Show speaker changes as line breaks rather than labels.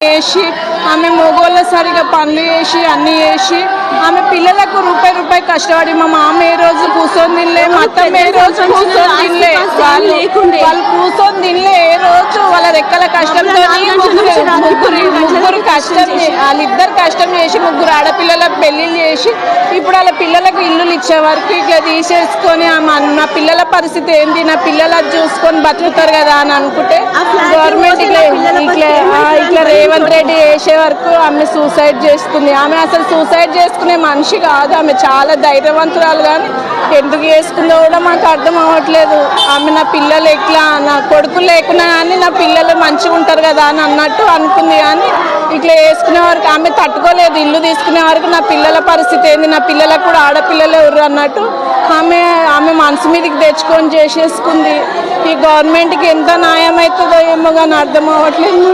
వేసి ఆమె మగోళ్ళ సరిగా పనులు చేసి అన్ని చేసి ఆమె పిల్లలకు రూపాయి రూపాయి కష్టపడి మా మామ ఏ రోజు కూర్చొని తినలే మా అత్తమ్మ ఏ రోజు కూర్చొని తినలే వాళ్ళు
లేకుండే.
వాళ్ళు కూర్చొని తినలే ఏ రోజు వాళ్ళ రెక్కల కష్టంతో ముగ్గురు కష్టం వాళ్ళిద్దరు కష్టం చేసి ముగ్గురు ఆడపిల్లలకు పెళ్ళిళ్ళు చేసి ఇప్పుడు వాళ్ళ పిల్లలకు ఇల్లులు ఇచ్చే వరకు ఇట్లా తీసేసుకొని నా పిల్లల పరిస్థితి ఏంటి? నా పిల్లలు అది చూసుకొని బతుకుతారు కదా అని అనుకుంటే గవర్నమెంట్ ఇట్లా ఇట్లా
పరిస్థితి
రేవంత్ రెడ్డి చేసే వరకు ఆమె సూసైడ్ చేసుకుంది ఆమె అసలు సూసైడ్ చేసుకునే మనిషి కాదు. ఆమె చాలా ధైర్యవంతురాలు కానీ ఎందుకు చేసుకుందో కూడా మాకు అర్థం అవ్వట్లేదు. ఆమె నా పిల్లలు ఎట్లా? నా కొడుకు లేకున్నా కానీ నా పిల్లలు మంచిగా ఉంటారు కదా అని అన్నట్టు అనుకుంది కానీ ఇట్లా వేసుకునే వరకు ఆమె తట్టుకోలేదు. ఇల్లు తీసుకునే వరకు నా పిల్లల పరిస్థితి ఏంది? నా పిల్లలకు కూడా ఆడపిల్లలు ఎవరు అన్నట్టు ఆమె ఆమె మనసు మీదకి తెచ్చుకొని చేసేసుకుంది. ఈ గవర్నమెంట్కి ఎంత న్యాయం అవుతుందో ఏమో కానీ అర్థం అవ్వట్లేదు